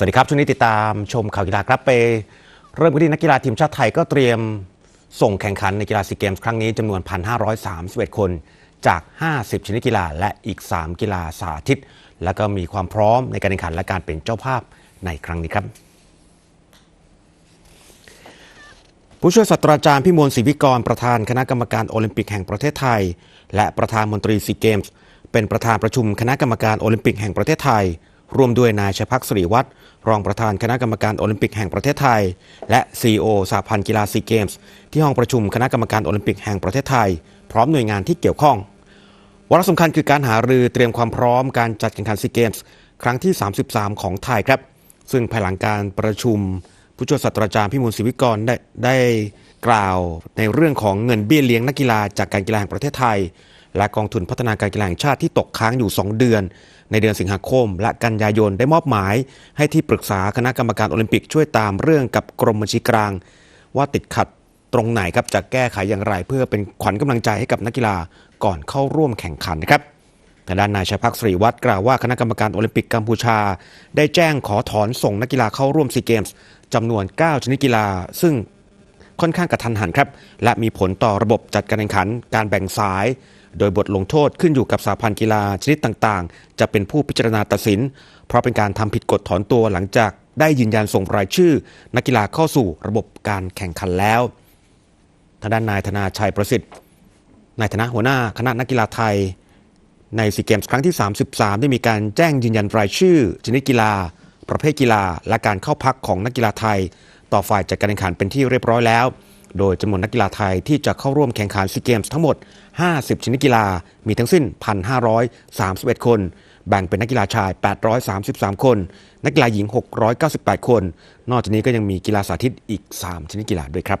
สวัสดีครับ ช่วงนี้ติดตามชมข่าวกีฬาครับไป เริ่มกันที่นักกีฬาทีมชาติไทยก็เตรียมส่งแข่งขันในกีฬาซีเกมส์ครั้งนี้จำนวน 1,531 คนจาก 50 ชนิดกีฬาและอีก 3 กีฬาสาธิต แล้วก็มีความพร้อมในการแข่งขันและการเป็นเจ้าภาพในครั้งนี้ครับ ผู้ช่วยศาสตราจารย์พิมลศรีวิกร ประธานคณะกรรมการโอลิมปิกแห่งประเทศไทย และประธานมนตรีซีเกมส์เป็นประธานประชุมคณะกรรมการโอลิมปิกแห่งประเทศไทย ร่วมด้วยนายชัยพักดิ์สิริวัตรรองประธานคณะกรรมการโอลิมปิกแห่งประเทศไทย และซีโอสหพันธ์กีฬาซีเกมส์ที่ห้องประชุมคณะกรรมการโอลิมปิกแห่งประเทศไทย พร้อมหน่วยงานที่เกี่ยวข้องวาระสำคัญคือการหารือเตรียมความพร้อมการจัดแข่งขันซีเกมส์ครั้งที่ 33 ของไทยครับ ซึ่งภายหลังการประชุม ผู้ช่วยศาสตราจารย์พิมลศิวิกรได้ได้กล่าวในเรื่องของเงินเบี้ยเลี้ยงนักกีฬาจากการกีฬาแห่งประเทศไทย และกองทุนพัฒนาการกีฬาแห่งชาติที่ตกค้างอยู่ 2 เดือน ในเดือนสิงหาคม และกันยายนได้มอบหมาย ให้ที่ปรึกษาคณะกรรมการโอลิมปิกช่วยตามเรื่องกับกรมบัญชีกลาง ว่าติดขัดตรงไหนครับจะแก้ไขอย่างไร เพื่อเป็นขวัญกำลังใจให้กับนักกีฬาก่อนเข้าร่วมแข่งขันนะครับทางด้านนายชัยพักดิ์สิริวัตรกล่าวว่าคณะกรรมการโอลิมปิกกัมพูชา ได้แจ้งขอถอนส่งนักกีฬาเข้าร่วมซีเกมส์จำนวน 9 ชนิดกีฬา ซึ่งค่อนข้างกระทันหันครับ และมีผลต่อระบบจัดการแข่งขัน การแบ่งสาย โดยบทลงโทษขึ้นอยู่กับสาพันธ์กีฬาชนิดต่างๆ จะเป็นผู้พิจารณาตัดสิน เพราะเป็นการทำผิดกฎถอนตัวหลังจากได้ยืนยันส่งรายชื่อ นักกีฬาเข้าสู่ระบบการแข่งขันแล้วทางด้านนายธนาชัยประสิทธิ์ในฐานะหัวหน้าคณะนักกีฬาไทย ในซีเกมส์ครั้งที่ 33 ได้มีการแจ้งยืนยันรายชื่อ ชนิดกีฬา ประเภทกีฬา และการเข้าพักของนักกีฬาไทย ต่อฝ่ายจัดการแข่งขันเป็นที่เรียบร้อยแล้ว โดยจำนวนนักกีฬาไทยที่จะเข้าร่วมแข่งขันซีเกมส์ทั้งหมด 50 ชนิดกีฬา มีทั้งสิ้น 1,531 คน แบ่งเป็นนักกีฬาชาย 833 คน นักกีฬาหญิง 698 คน นอกจากนี้ก็ยังมีกีฬาสาธิตอีก 3 ชนิดกีฬาด้วยครับ